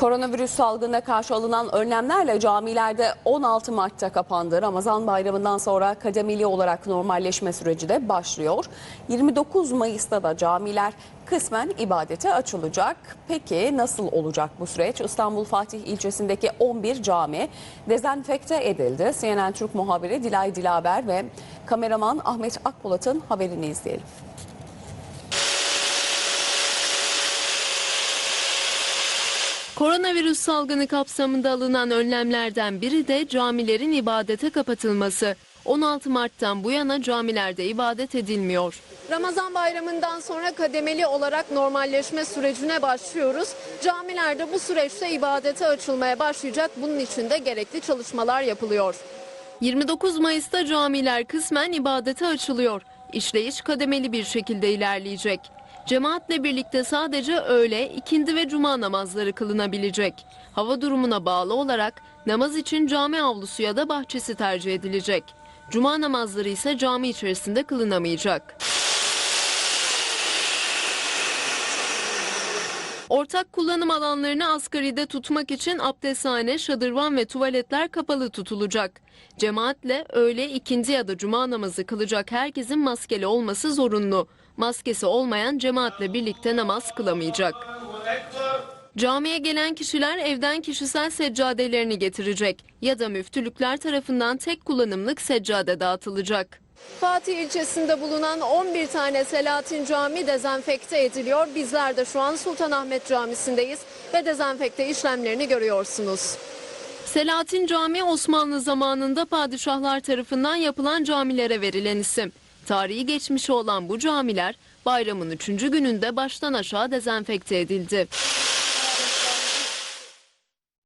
Koronavirüs salgınına karşı alınan önlemlerle camilerde 16 Mart'ta kapandı. Ramazan bayramından sonra kademeli olarak normalleşme süreci de başlıyor. 29 Mayıs'ta da camiler kısmen ibadete açılacak. Peki nasıl olacak bu süreç? İstanbul Fatih ilçesindeki 11 cami dezenfekte edildi. CNN Türk muhabiri Dilay Dilaber ve kameraman Ahmet Akpolat'ın haberini izleyelim. Koronavirüs salgını kapsamında alınan önlemlerden biri de camilerin ibadete kapatılması. 16 Mart'tan bu yana camilerde ibadet edilmiyor. Ramazan bayramından sonra kademeli olarak normalleşme sürecine başlıyoruz. Camilerde bu süreçte ibadete açılmaya başlayacak. Bunun için de gerekli çalışmalar yapılıyor. 29 Mayıs'ta camiler kısmen ibadete açılıyor. İşleyiş kademeli bir şekilde ilerleyecek. Cemaatle birlikte sadece öğle, ikindi ve cuma namazları kılınabilecek. Hava durumuna bağlı olarak namaz için cami avlusu ya da bahçesi tercih edilecek. Cuma namazları ise cami içerisinde kılınamayacak. Ortak kullanım alanlarını asgaride tutmak için abdesthane, şadırvan ve tuvaletler kapalı tutulacak. Cemaatle öğle, ikindi ya da cuma namazı kılacak herkesin maskeli olması zorunlu. Maskesi olmayan cemaatle birlikte namaz kılamayacak. Camiye gelen kişiler evden kişisel seccadelerini getirecek ya da müftülükler tarafından tek kullanımlık seccade dağıtılacak. Fatih ilçesinde bulunan 11 tane Selahattin Camii dezenfekte ediliyor. Bizler de şu an Sultanahmet Camisi'ndeyiz ve dezenfekte işlemlerini görüyorsunuz. Selahattin Camii Osmanlı zamanında padişahlar tarafından yapılan camilere verilen isim. Tarihi geçmişi olan bu camiler bayramın 3. gününde baştan aşağı dezenfekte edildi.